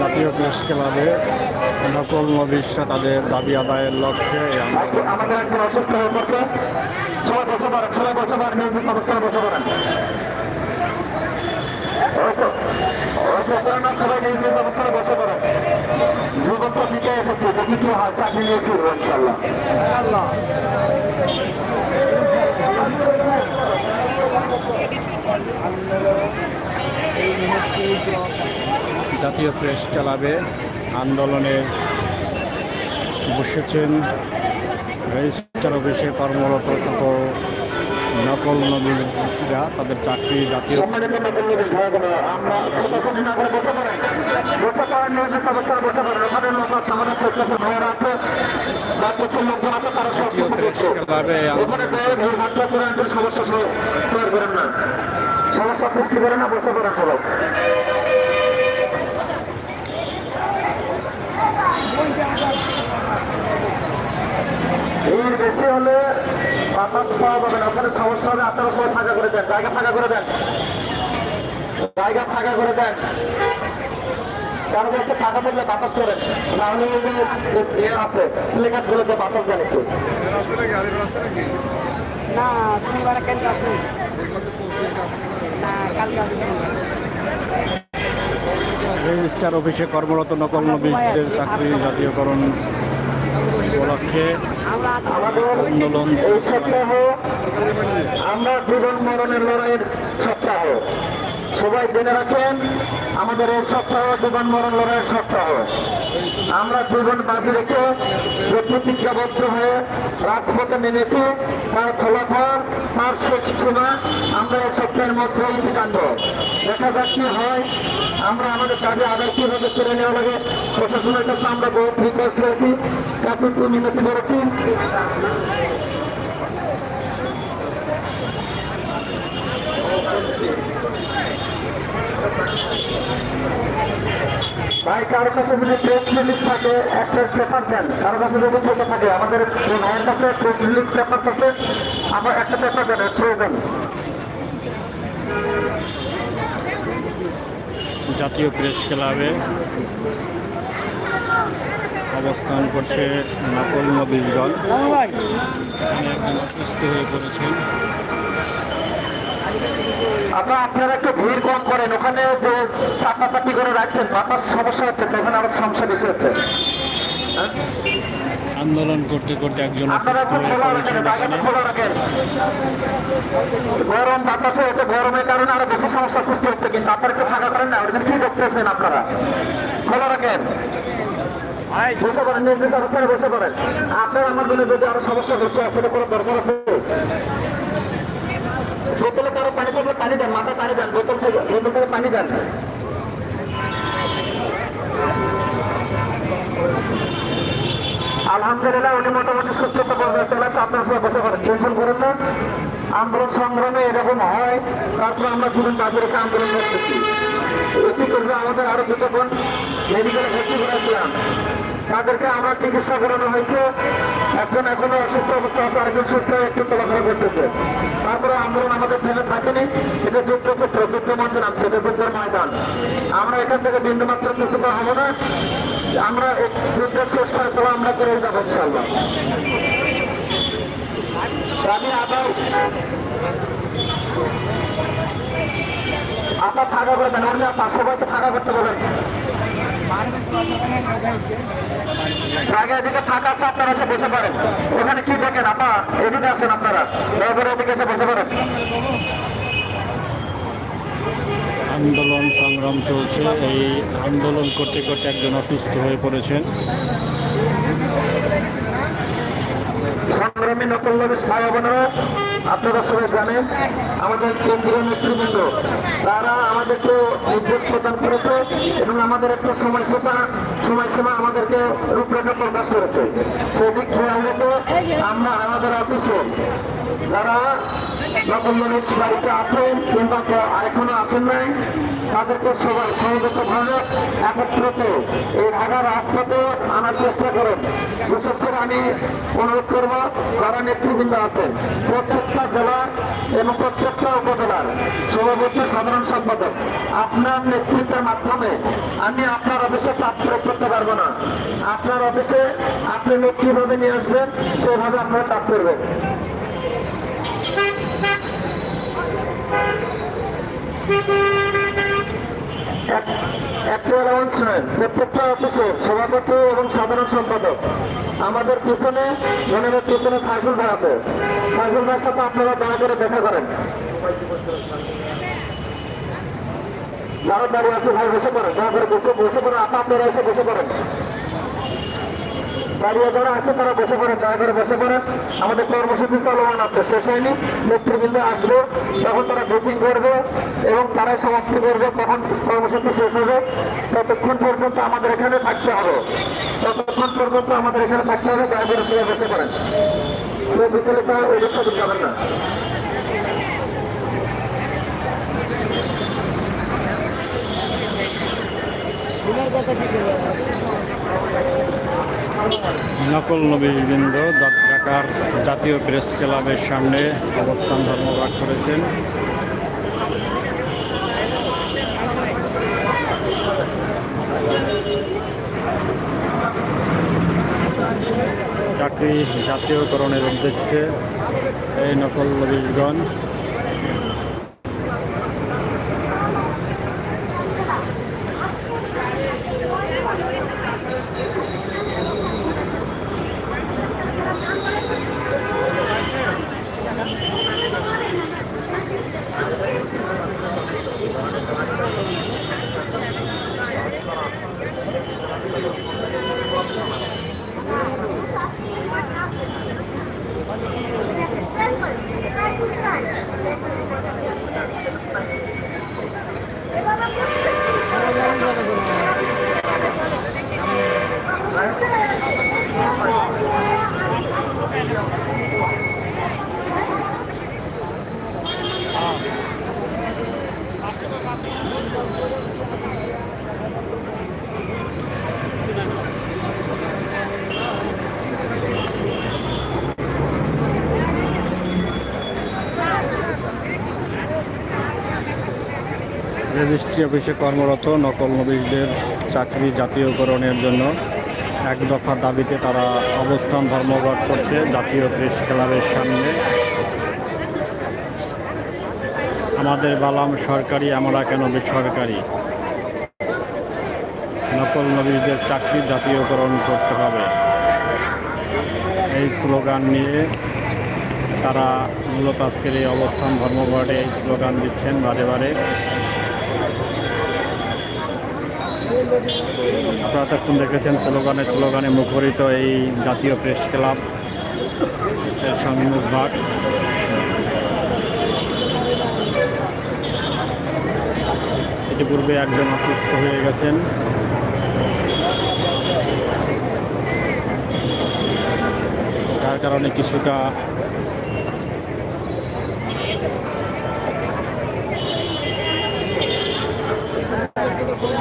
জাতীয় প্রেস ক্লাবে নকল নবিশরা তাদের দাবি আদায়ের লক্ষ্যে হয়ে ফিরবো ইনশাল্লাহ জাতীয় প্রেস ক্লাবে আন্দোলনে বসেছেন রেজিস্টার অফিসে কর্মরত সকল নকল নবীরা তাদের চাকরি জাতীয় সমস্যা সৃষ্টি করে না বসে সবাই ভিড় বেশি হলে বাতাস পাওয়া যাবে না। ওখানে সমস্যা হবে আপনারা সবাই ফাঁকা করে দেন জায়গা ফাঁকা করে দেন। জায়গা ফাঁকা করে দেন। কারণ একটু ফাঁকা থাকলে বাতাস করেন। না হলে ওই যে আছে প্লেকার গুলোতে বাতাস দেন একটু। না শনিবার কেন রেজিস্ট্রার অফিসে কর্মরত নকল নবীদের চাকরি জাতীয়করণ উপলক্ষে আন্দোলন সপ্তাহ আমরা জীবন মরণের লড়াইয়ের সপ্তাহ। সবাই জেনে রাখেন, আমাদের এই সপ্তাহ জীবন মরণ লড়াইয়ের সপ্তাহ। আমরা জীবন বাজি রেখে যে প্রতিজ্ঞাবদ্ধ হয়ে রাজপথে নেমেছি, তার ফলাফল, তার শেষ সীমা আমরা এই সপ্তাহের মধ্যে ইতিকাণ্ড দেখা যাক কি হয়, আমরা আমাদের দাবি আদায় কীভাবে করে নেওয়া লাগে, প্রশাসনের কাছে আমরা বহুত রিকোয়েস্ট করেছি কাকুকে মিনতি করেছি ভাই কারও কাছে যদি প্রেস রিলিজ থাকে একটা পেপার দেন। কারও কাছে যদি ছোট থাকে আমাদের ভাইয়ের কাছে প্রেস রিলিজ পেপার থাকে আমার একটা পেপার দেন প্রয়োজন জাতীয় প্রেস ক্লাবে অবস্থান করছে নকল ভাই। এখানে একজন অসুস্থ হয়ে পড়েছেন। আপনারা আপনারা একটু ভিড় কম করেন। ওখানে যে চাপাচাপি করে রাখছেন বাতাস সমস্যা হচ্ছে তো ওখানে আরও সমস্যা বেশি হচ্ছে। আন্দোলন করতে করতে একজন গরম বাতাসে হচ্ছে গরমের কারণে আরও বেশি সমস্যা সৃষ্টি হচ্ছে কিন্তু আপনারা একটু ফাঁকা করেন না ওটা কি দেখতেছেন আপনারা? খোলা রাখেন। বসে পড়েন নির্দিষ্ট অবস্থানে বসে পড়েন। আপনার আমার জন্য যদি আরও সমস্যা বেশি সেটা কোনো দরকার আছে? বোতলে কারও পানি থাকলে পানি দেন, মাথা পানি দেন বোতল থেকে বোতল থেকে পানি দেন। আলহামদুলিল্লাহ, উনি মোটামুটি সুস্থতা বজায় চলেছে, আপনার সবাই বসে করেন টেনশন করেন না। আন্দোলন সংগ্রামে এরকম হয়, তারপরে আমরা জীবন বাজি রেখে আন্দোলন করতেছি। করবে আমাদের আরও দুটো বোন মেডিকেলে ভর্তি করেছিলাম। তাদেরকে আমরা চিকিৎসা করানো হয়েছে। একজন এখনও অসুস্থ অবস্থা আরেকজন সুস্থ একটু চলাফেরা করতেছে। তারপরে আন্দোলন আমাদের থেমে থাকেনি। এটা যুদ্ধক্ষেত্র যুদ্ধ মঞ্চে নামছে যুদ্ধের ময়দান। আমরা এখান থেকে বিন্দুমাত্র কিছুটা হব না। আমরা যুদ্ধের শেষ ফেসলা আমরা করে যাব ইনশাল্লাহ আমি আবার আপনার থাকা করে দেন আপনি আপনার সবাইকে থাকা করতে বলেন জায়গায় এদিকে থাকা আছে আপনারা এসে বসে পারেন ওখানে কি দেখেন? আপা এদিকে আসেন আপনারা। দয়া করে এদিকে এসে বসে পারেন আন্দোলন সংগ্রাম চলছে। এই আন্দোলন করতে করতে একজন অসুস্থ হয়ে পড়েছেন। সংগ্রামী নকল বোনেরা। আপনারা সবাই জানেন, আমাদের কেন্দ্রীয় নেতৃবৃন্দ, তারা আমাদেরকে নির্দেশ প্রদান করেছে এবং আমাদের একটা সময়সীমা সময়সীমা আমাদেরকে রূপরেখা প্রকাশ করেছে। সেদিক খেয়াল রেখে আমরা আমাদের অফিসে যারা নকল মানুষ বাড়িতে আছেন কিংবা এখনও আসেন নাই তাদেরকে সমবেতভাবে একত্রিত এই ঢাকা রাজপথে আনার চেষ্টা করেন। বিশেষ করে আমি অনুরোধ করব, যারা নেতৃবৃন্দ আছেন, প্রত্যেকটা জেলার এবং প্রত্যেকটা উপজেলার সভাপতি, সাধারণ সম্পাদক, আপনার নেতৃত্বের মাধ্যমে আমি আপনার অফিসে চাপ প্রয়োগ করতে পারব না। আপনার অফিসে আপনি লোক কীভাবে নিয়ে আসবেন, সেভাবে আপনারা কাজ করবেন। এক- একটা অ্যালাউন্স নেন। প্রত্যেকটা অফিসে সভাপতি এবং সাধারণ সম্পাদক। আমাদের পিছনে মনের পিছনে সাইফুল ভাই আছে। সাইফুল ভাইয়ের সাথে আপনারা দয়া করে দেখা করেন। যারা দাঁড়িয়ে আছে, ভাই বসে পড়েন। দয়া করে বসে বসে পড়েন। আপা, আপনারা এসে বসে পড়েন। দাঁড়িয়ে যারা আছে তারা বসে পড়েন করে বসে পড়েন। আমাদের কর্মসূচি চলমান আছে, শেষ হয়নি। নেতৃবৃন্দ আসবে তখন তারা মিটিং করবে এবং তারাই সমাপ্তি করবে কখন কর্মসূচি শেষ হবে। ততক্ষণ পর্যন্ত আমাদের এখানে থাকতে হবে। ততক্ষণ পর্যন্ত আমাদের এখানে থাকতে হবে, দয়া করে সবাই বসে পড়েন। তো বিচলিত ওইদের সাথে যাবেন না। কথা কি নকল নবীশবৃন্দ ঢাকার জাতীয় প্রেস ক্লাবের সামনে অবস্থান ধর্মঘট করেছেন। চাকরি জাতীয়করণের উদ্দেশ্যে এই নকল নবীশগণ রেজিস্ট্রি অফিসে কর্মরত নকল নবীশদের চাকরি জাতীয়করণের জন্য এক দফা দাবিতে তারা অবস্থান ধর্মঘট করছে জাতীয় প্রেস ক্লাবের সামনে। আমাদের বালাম সরকারি, আমরা কেন বেসরকারি? নকল নবীশদের চাকরি জাতীয়করণ করতে হবে। এই স্লোগান নিয়ে তারা মূলত আজকের এই অবস্থান ধর্মঘটে এই স্লোগান দিচ্ছেন বারে বারে। আপনারা তখন দেখেছেন স্লোগানে স্লোগানে মুখরিত এই জাতীয় প্রেস ক্লাব, এর সম্মুখ ভাগ। ইতিপূর্বে একজন অসুস্থ হয়ে গেছেন। যার কারণে কিছুটা এখানে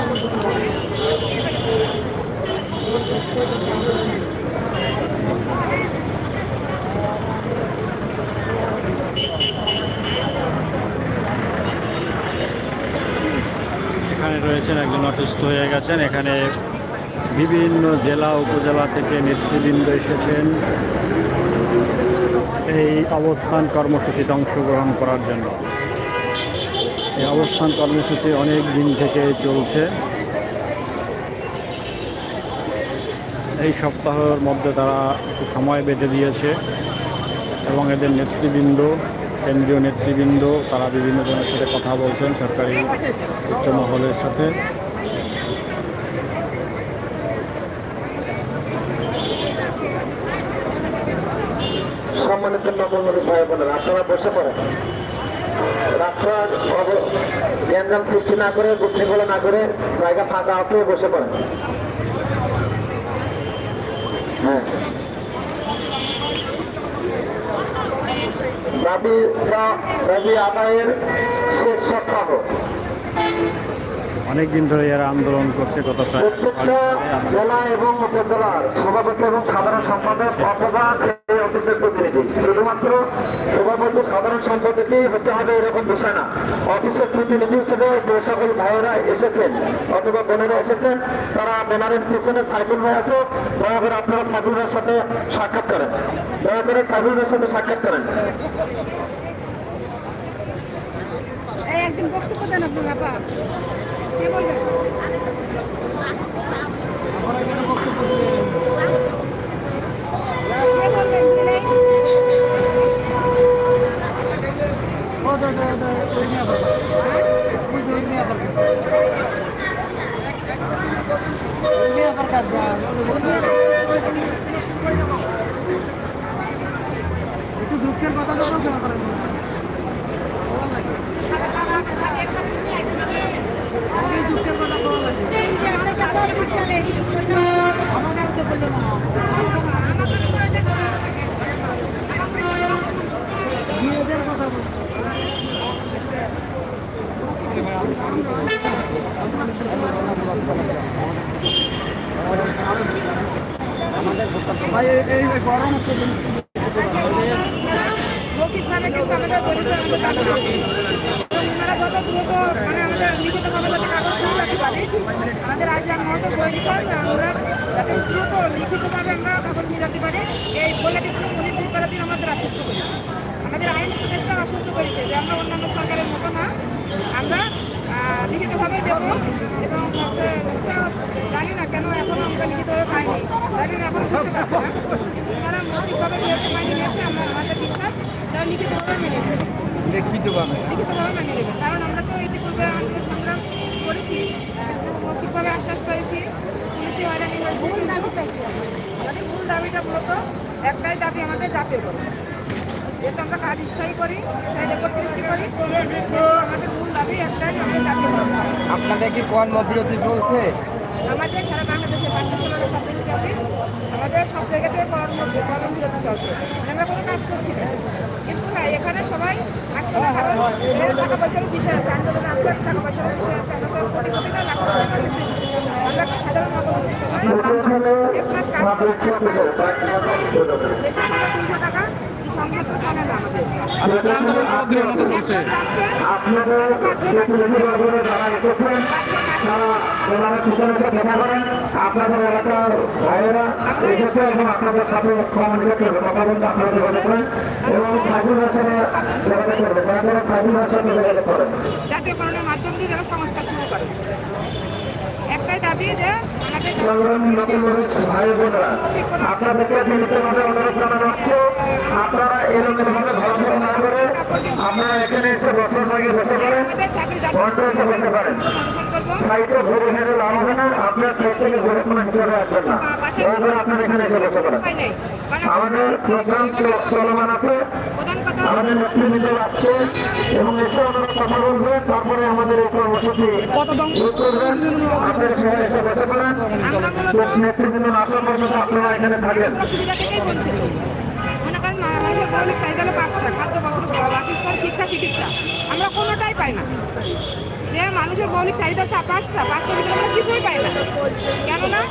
রয়েছেন একজন অসুস্থ হয়ে গেছেন। এখানে বিভিন্ন জেলা, উপজেলা থেকে নেতৃবৃন্দ এসেছেন। এই অবস্থান কর্মসূচিতে অংশগ্রহণ করার জন্য। এই অবস্থান কর্মসূচি অনেক দিন থেকে চলছে। এই সপ্তাহের মধ্যে তারা একটু সময় বেঁধে দিয়েছে এবং এদের নেতৃবৃন্দ, কেন্দ্রীয় নেতৃবৃন্দ, তারা বিভিন্ন জনের সাথে কথা বলছেন সরকারি উচ্চ মহলের সাথে। সম্মানিত আপনারা বসে পড়েন। অব- সৃষ্টি না করে বিশৃঙ্খলা না করে জায়গা ফাঁকা বসে পড়েন হ্যাঁ। দাবি দাবি আদায়ের শেষ সপ্তাহ। অনেক দিন ধরে এরা আন্দোলন করছে গত প্রত্যেকটা জেলা এবং উপজেলার সভাপতি এবং সাধারণ সম্পাদক অথবা অফিসের প্রতিনিধি। শুধুমাত্র সভাপতি সাধারণ সম্পাদকই হতে হবে এরকম বিষয় না। অফিসের প্রতিনিধি হিসেবে যে সকল ভাইয়েরা এসেছেন অথবা বোনেরা এসেছেন, তারা ব্যানারের পিছনে সাইকেল ভাই আছে, দয়া করে আপনারা সাইকেল ভাইয়ের সাথে সাক্ষাৎ করেন। দয়া করে সাইকেল ভাইয়ের সাথে সাক্ষাৎ করেন। একদিন বক্তব্য দেন বাবা। কে বলবেন? একটু দুঃখের কথা তো বলতে পারেন দুঃখের কথা বলা লাগে আমাকে তো বলল না কিন্তু আমাদের পরিচয় আমাদের যত মানে আমাদের লিখিতভাবে যাতে কাগজ নিয়ে যেতে পারে আমাদের আজ আর মহত পরিচয় আমরা যাতে দ্রুত লিখিতভাবে আমরা কাগজ নিয়ে পারি এই বলে দিচ্ছি উনি দুই করার আমাদের আশ্বস্ত করেছে আমাদের আইন উপদেষ্টা আশ্বস্ত করেছে যে আমরা অন্যান্য সরকারের মতো না আমরা লিখিতভাবে দেবো জানি না কেন এখন আমরা লিখিতভাবে পাইনি। জানি না এখন বুঝতে পারছি না। কিন্তু ওনারা মৌখিকভাবে যেহেতু মানিয়ে নিয়েছে আমরা আমাদের বিশ্বাস তারা লিখিতভাবে মেনে নেবে। লিখিতভাবে। লিখিতভাবে মেনে নেবে। কারণ আমরা তো ইতিপূর্বে আন্দোলন সংগ্রাম করেছি কিন্তু মৌখিকভাবে আশ্বাস পাইছি। পুলিশি হয়রানি হয়েছে কিন্তু আমাদের মূল দাবিটা মূলত একটাই দাবি আমাদের জাতীয় করি যেহেতু আমরা কাজ স্থায়ী করি স্থায়ী রেকর্ড সৃষ্টি করি সেহেতু আমাদের মূল দাবি একটাই আমাদের জাতীয় আপনাদের কি কর্মবিরতি চলছে? আমাদের সারা বাংলাদেশের পাশে তুলনা সাবডিস্ট্রিক্ট অফিস আমাদের সব জায়গাতে কর্ম কর্মবিরতি চলছে। আমরা কোনো কাজ করছি না। কিন্তু হ্যাঁ এখানে সবাই আসতে হবে, কারণ এর টাকা পয়সার বিষয় আছে, আন্দোলনে আসলে টাকা পয়সার বিষয় আছে। আমাদের কোটি কোটি না লাখ। আমরা একটা সাধারণ নাগরিক সবাই এক মাস কাজ করে টাকা পাই দেড়শো টাকা আপনাদের করেন এলাকার ভাইয়েরা এসেছে এবং আপনাদের সাথে করবে কথা বলতে আপনারা যোগাযোগ করেন এবং সাইবুল ভাষায় যোগাযোগ করবে দয়া করে সাইবুল ভাষায় যোগাযোগ করেন জাতীয়করণের মাধ্যম দিয়ে যেন সংস্কার শুরু করে একটাই দাবি যে আমাদের সংগ্রামী নতুন মানুষ ভাই বোনেরা আপনাদেরকে বিনীতভাবে অনুরোধ জানানো হচ্ছে আপনারা ঘোরাফেরা না করে আপনারা এখানে এসে বছর বসে ঘণ্টা এসে বসে ঘুরে ঘুরে লাভ হবে না আপনার সাইড থেকে ঘুরে কোনো হিসাবে আসবেন না। আপনার এখানে এসে বসে কারণ আমাদের প্রোগ্রাম চলমান আছে। আমাদের নেতৃবৃন্দ আসছে এবং এসে ওনারা কথা বলবে তারপরে আমাদের এই কর্মসূচি করবেন। আপনারা এসে বসে পড়েন। নেতৃবৃন্দ আসার পর্যন্ত আপনারা এখানে থাকেন। পাঁচটা। খাদ্য বস্ত্র বাসস্থান শিক্ষা চিকিৎসা। আমরা কোনোটাই পাই না। যে মানুষের মৌলিক চাহিদা হচ্ছে পাঁচটা পাঁচটার ভিতরে আমরা কিছুই পাই না। কেননা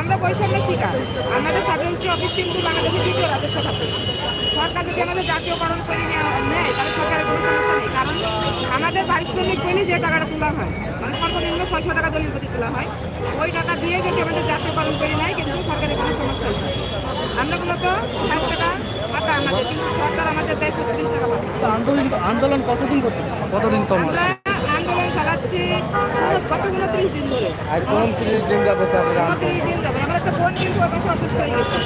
আমরা বৈষম্যের শিকার। আমাদের সাব রেজিস্ট্রি অফিস কিন্তু বাংলাদেশের দ্বিতীয় রাজস্ব খাতে সরকার যদি আমাদের জাতীয়করণ করে নেওয়া নেয় তাহলে সরকারের কোনো সমস্যা নেই। কারণ আমাদের পারিশ্রমিক পেলে যে টাকাটা তোলা হয় মানে সর্বনিম্ন ছয়শো টাকা দলিল প্রতি তোলা হয় ওই টাকা দিয়ে যদি আমাদের জাতীয়করণ করে নেয় কিন্তু সরকারের কোনো সমস্যা নেই। আমরা মূলত ষাট টাকা পাতা আমাদের কিন্তু সরকার আমাদের দেয় ছত্রিশ টাকা পাতা আন্দোলন কতদিন করতে কতদিন তো চালাচ্ছি গত উনত্রিশ দিন ধরে? আর কোন তিরিশ দিন যাবে তাদের উনত্রিশ দিন যাবে আমার একটা বোন কিন্তু ওর পাশে অসুস্থ হয়ে গেছে।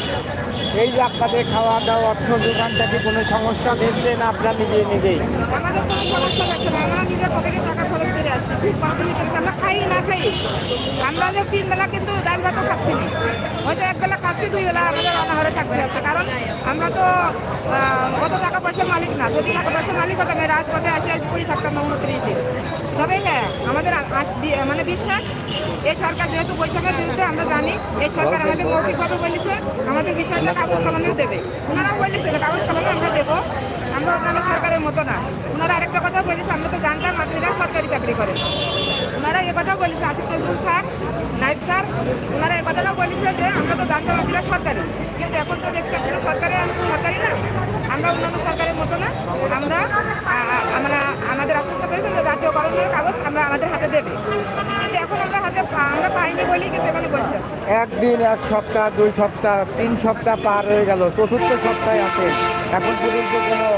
এই আপনাদের খাওয়া দাওয়া অর্থ দোকানটা কি কোনো সংস্থা দিচ্ছে না আপনার নিজে নিজেই? আমাদের কোনো সমস্যা যাচ্ছে না। আমরা নিজের পকেটে টাকা খরচ করে আসছি। খুব কষ্ট নিতে। আমরা খাই না খাই। আমরা যে তিন বেলা কিন্তু ডাল ভাতও খাচ্ছি না। হয়তো এক বেলা খাচ্ছি দুই বেলা আমাদের অনাহারে থাকতে হচ্ছে কারণ আমরা তো অত টাকা পয়সার মালিক না। যদি টাকা পয়সার মালিক হতাম রাজপথে আসে আজ পড়ে থাকতাম না উনত্রিশ দিন। তবে হ্যাঁ আমাদের মানে বিশ্বাস, এই সরকার যেহেতু বৈষম্যের বিরুদ্ধে, আমরা জানি, এই সরকার আমাদের মৌখিকভাবে বলেছে, আমাদের বিষয়টা কাগজ কলমেও দেবে। ওনারা বলেছে কাগজ কলমে আমরা দেবো, আমরা অন্যান্য সরকারের মতো না। ওনারা আরেকটা কথা বলেছে, আমরা তো জানতাম আপনারা সরকারি চাকরি করেন। ওনারা এ কথা বলেছে আসিফ নজরুল স্যার নাইব স্যার, ওনারা এ কথাটা বলেছে যে আমরা তো জানতাম আপনারা সরকারি। এখন তো দেখছি কোনো সরকারের সরকারি না? আমরা অন্যান্য সরকারের মতো না। আমরা আমরা আমাদের আশ্বস্ত করেছে যে জাতীয়করণের কাগজ আমরা আমাদের হাতে দেবে। কিন্তু এখন আমরা হাতে আমরা পাইনি বলেই কিন্তু এখানে বসে একদিন এক সপ্তাহ দুই সপ্তাহ তিন সপ্তাহ পার হয়ে গেল। চতুর্থ সপ্তাহে আছে। এখন পর্যন্ত কোনো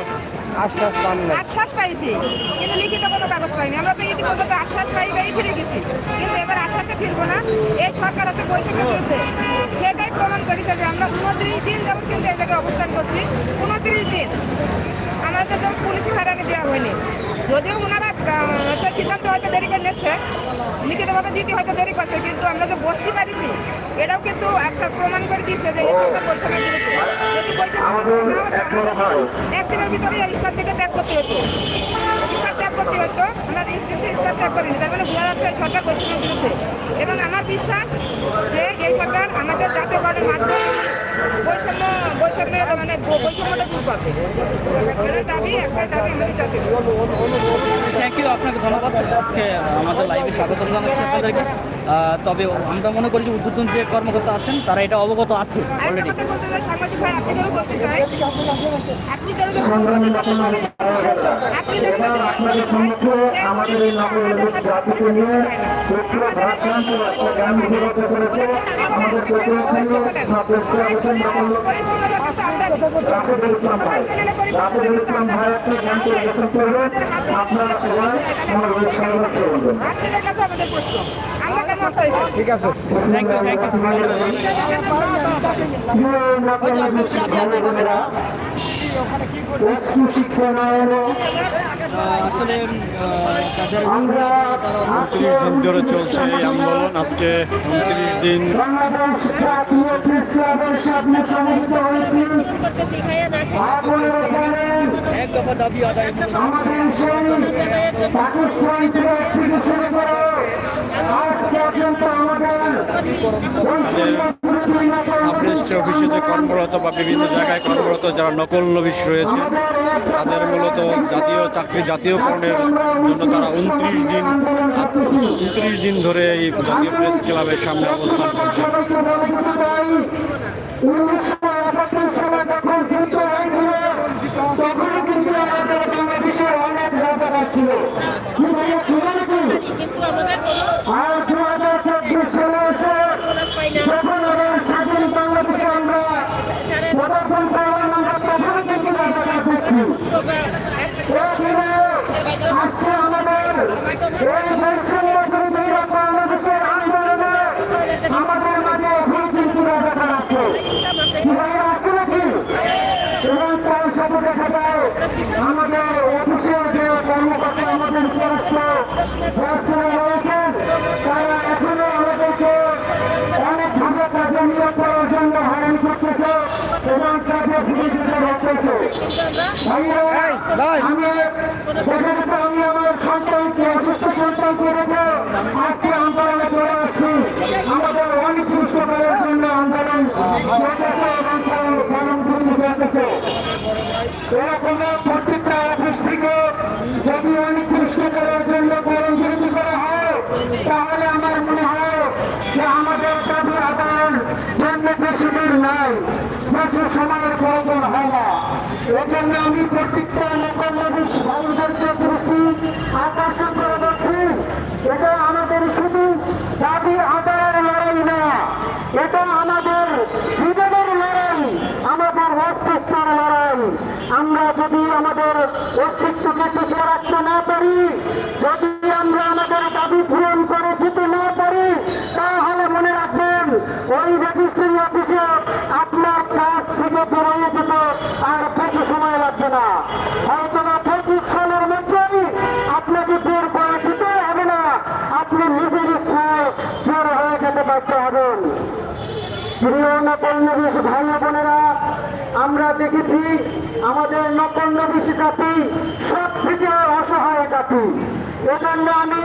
আশ্বাস পান না আশ্বাস পাইছি কিন্তু লিখিত কোনো কাগজ পাইনি। আমরা তো ইতিমধ্যে আশ্বাস পাই পাই ফিরে গেছি। কিন্তু এবার আশ্বাসে ফিরবো না। এই সরকার আছে বৈষম্যের বিরুদ্ধে। আমরা উনত্রিশ দিন যাবত কিন্তু এই জায়গায় অবস্থান করছি। উনত্রিশ দিন। আমাদের তো পুলিশি হয়রানি দেওয়া হয়নি। যদিও ওনারা সিদ্ধান্ত হয়তো দেরি করে নিচ্ছে। লিখিতভাবে দিতে হয়তো দেরি করছে কিন্তু আমরা যে বসতে পারিছি এটাও কিন্তু একটা প্রমাণ করে দিচ্ছে যে এই সরকার বৈষম্যের যদি বৈষম্য। একদিনের ভিতরে এই স্থান থেকে ত্যাগ করতে হতো। স্থান ত্যাগ করতে হতো। আমরা স্থান ত্যাগ করিনি। তার মানে বোঝা যাচ্ছে সরকার বৈষম্যের বিরুদ্ধে এবং আমার বিশ্বাস যে সরকার আমাদের জাতীয়করণের মাধ্যমে বৈষম্য বৈষম্য মানে বৈষম্যটা দূর করবে। এটাই দাবি একটাই দাবি আমাদের থ্যাংক ইউ আপনাকে ধন্যবাদ। আজকে আমাদের লাইভে স্বাগতম জানাচ্ছি আপনাদেরকে। তবে আমরা মনে করি যে উদ্বোধন যে কর্মকর্তা আছেন তারা এটা অবগত আছে অলরেডি সাংবাদিক ভাই আপনি বলতে চাই? আপনি আপনি আমাদের এই আমাদের জাতিকে নিয়ে আমাদের করবেন আপনারা সবাই করবেন আমরা আসতে হয়েছি ঠিক আছে থ্যাংক ইউ থ্যাংক ইউ উনত্রিশ দিন ধরে চলছে এই আন্দোলন আজকে উনত্রিশ দিন আমাদের সেই পাকিস্তান থেকে থেকে শুরু করে আজ পর্যন্ত আমাদের সাব রেজিস্ট্রি অফিসে যে কর্মরত বা বিভিন্ন জায়গায় কর্মরত যারা নকল নবিশ রয়েছে, তাদের মূলত জাতীয় চাকরি জাতীয়করণের জন্য তারা উনত্রিশ দিন উনত্রিশ দিন ধরে এই জাতীয় প্রেস ক্লাবের সামনে অবস্থান করছে। কিন্তু আমাদের বাংলাদেশে অনেক রাজারা ছিল কি ভাইয়া ছিল নাকি আর দু হাজার চব্বিশ সালে এসে যখন আবার স্বাধীন বাংলাদেশে আমরা পদার্পণ করলাম আমরা তখনই কিন্তু রাজারা দেখি এখানে আজকে আমাদের এই বৈষম্য বিরোধী বাংলাদেশের আন্দোলনে আমাদের মাঝে এখন কিন্তু রাজাকার আছে কি ভাইয়া আছে নাকি এবং তার সাথে দেখা যায় আমাদের অফিসে যে কর্মকর্তা আমাদের পরস্ত পড়াশোনা রয়েছেন তারা এখনও আমাদেরকে অনেকভাবে কাজে নিয়োগ করার জন্য হয়রানি করতেছে এবং কাজে ফিরে যেতে হতেছে ভাইয়া আমি দেখা গেছে আমি আমার সন্তানকে অসুস্থ সন্তানকে রেখে আজকে আন্দোলনে চলে আসছি আমাদের অনির্দিষ্ট করার জন্য আন্দোলন চলতেছে এবং পালন করতে চলতেছে এরকম প্রত্যেকটা অফিস থেকে যদি অনির্দিষ্ট করার জন্য গরম বিরতি করা হয় তাহলে আমার মনে হয় যে আমাদের দাবি আদায়ের জন্য বেশি দূর নাই বেশি সময়ের প্রয়োজন হয় না এজন্য আমি প্রত্যেকটা নকল নবীশ ভাইদেরকে দৃষ্টি আকর্ষণ করে বলছি এটা আমাদের শুধু দাবি আদায়ের লড়াই না এটা আমাদের জীবনের লড়াই আমাদের অস্তিত্বের লড়াই আমরা যদি আমাদের অস্তিত্বকে টিকে রাখতে না পারি, যদি আমরা আমাদের দাবি পূরণ করে যেতে না পারি, তাহলে মনে রাখবেন, ওই রেজিস্ট্রি অফিসে আপনার কাজ থেকে বেরোয় যেতে আর বেশি সময় লাগবে না। হয়তো না পঁচিশ সালের মধ্যেই আপনাকে বের করে যেতে হবে না, আপনি নিজের ইচ্ছায় বের হয়ে যেতে বাধ্য হবেন। প্রিয় নকল ভাই আমরা দেখেছি আমাদের নকল নবীশ জাতি সব থেকে অসহায় জাতি। এজন্য আমি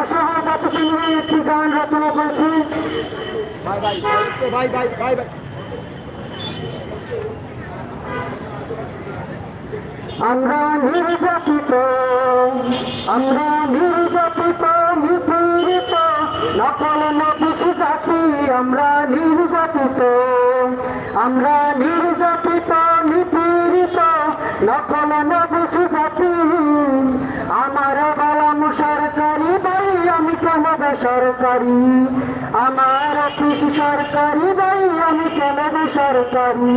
অসহায় জাতিকে নিয়ে একটি গান রচনা করেছি। আমরা নির্যাতিত আমরা নির্যাতিত নিপীড়িত নকল নবিশ জাতি আমরা নির্যাতিত আমরা বেসরকারি আমার অফিস সরকারি ভাই আমি কেন বেসরকারি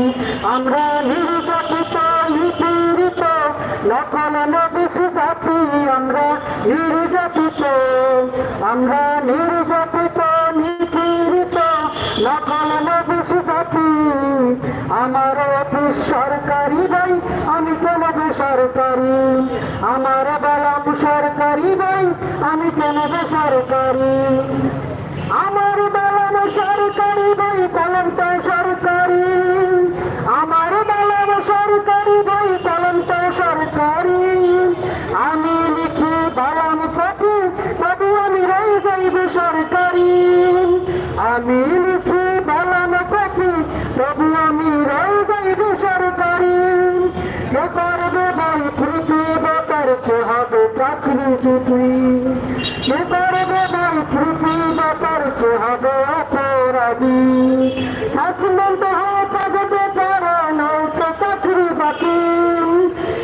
আমরা নির্বাচিত নিপীড়িত, নকল নবী জাতি, আমরা নির্যাতিত। আমরা নির্যাতিত, নিপীড়িত, নকল জাতি আমার অফিস সরকারি ভাই আমি কেন বেসরকারি আমার বেলাম সরকারি ভাই আমি কেন বেসরকারি আমার বেলাম সরকারি ভাই কলমটা সরকারি। প্রতিবতার কে হবে চাকরি চুকরি কে করবে ভাই প্রতিবতার কে হবে অপরাধী। শাসমেন্ট হওয়া কাগজে তারা নৌকে চাকরি বাকি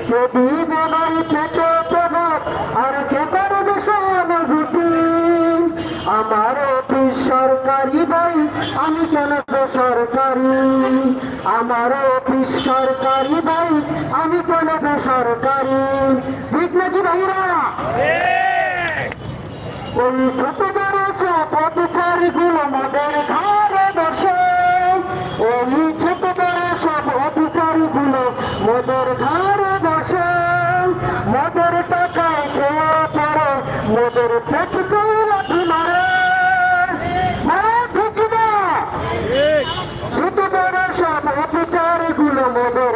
কে দিবে ভাই থেকে প্রভাব, আর কে করবে সহানুভূতি আমার অফিস সরকারি ভাই, আমি কেন বেসরকারি আমার অফিস সরকারি ভাই, আমি কেন বেসরকারি নাকি ভাইরা। ওই ছোট বড় সব অফিসারি গুলো মদের ঘরে বসে ওই ছোট বড় সব অফিসারি গুলো মদের ঘরে বসে মদের টাকায় খেয়ে পড়ে মদের পেট লাঠি মারে। ছোট বড় সবগুলো মদের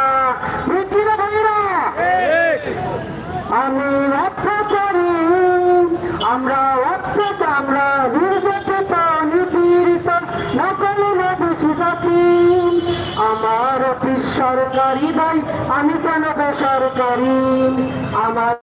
ভাই আমি কেন বেসরকারি? আমার